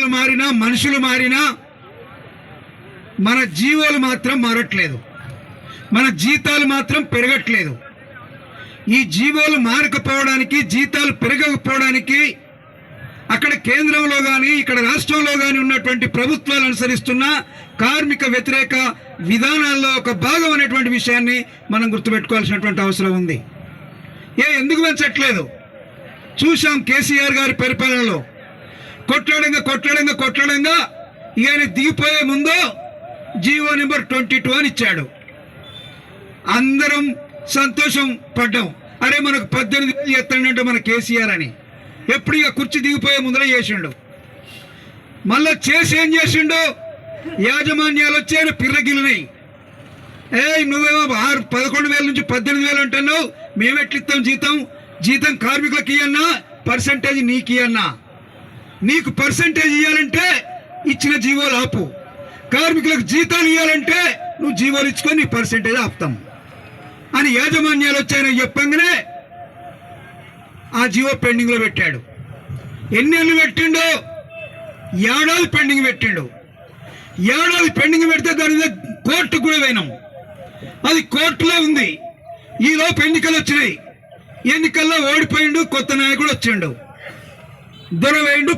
కులాలు మారినా మనుషులు మారినా మన జీవాలు మాత్రం మారట్లేదు. మన జీతాలు మాత్రం పెరగట్లేదు. ఈ జీవాలు మారకపోవడానికి జీతాలు పెరగకపోవడానికి అక్కడ కేంద్రంలో కానీ ఇక్కడ రాష్ట్రంలో కానీ ఉన్నటువంటి ప్రభుత్వాలు అనుసరిస్తున్న కార్మిక వ్యతిరేక విధానాల్లో ఒక భాగం అనేటువంటి విషయాన్ని మనం గుర్తుపెట్టుకోవాల్సినటువంటి అవసరం ఉంది. ఏ ఎందుకు పెంచట్లేదు? చూశాం కేసీఆర్ గారి పరిపాలనలో. కొట్లాడంగా కొట్లాడంగా కొట్లాడంగా. ఇక దిగిపోయే ముందు జీవో నెంబర్ ట్వంటీ టూ అని ఇచ్చాడు. అందరం సంతోషం పడ్డాం. అరే మనకు పద్దెనిమిది వేలు ఎత్తండి మన కేసీఆర్ అని. ఎప్పుడు ఇక కుర్చీ దిగిపోయే ముందర చేసిండు. మళ్ళా చేసి ఏం చేసిండు? యాజమాన్యాలు వచ్చి ఆయన పిర్రగిలినాయి. ఏ నువ్వేమో ఆరు పదకొండు వేల నుంచి పద్దెనిమిది వేలు అంటున్నావు. మేము ఎట్లిస్తాం జీతం? జీతం కార్మికులకి ఇయ్యన్నా? పర్సంటేజ్ నీకు ఇయ్యన్నా నీకు పర్సంటేజ్ ఇవ్వాలంటే ఇచ్చిన జీవోలు ఆపు. కార్మికులకు జీతాలు ఇవ్వాలంటే నువ్వు జీవోలు ఇచ్చుకొని నీ పర్సంటేజ్ ఆపుతాం. అని యాజమాన్యాలు వచ్చాయని చెప్పంగానే ఆ జీవో పెండింగ్లో పెట్టాడు. ఎన్ని పెట్టిండో? ఏడాది పెండింగ్ పెట్టిండు. ఏడాది పెండింగ్ పెడితే దాని మీద కోర్టు కూడా పోయినాం అది కోర్టులో ఉంది. ఈలోపు ఎన్నికలు వచ్చినాయి. ఎన్నికల్లో ఓడిపోయిండు కొత్త నాయకుడు వచ్చిండు. దొరవేయండు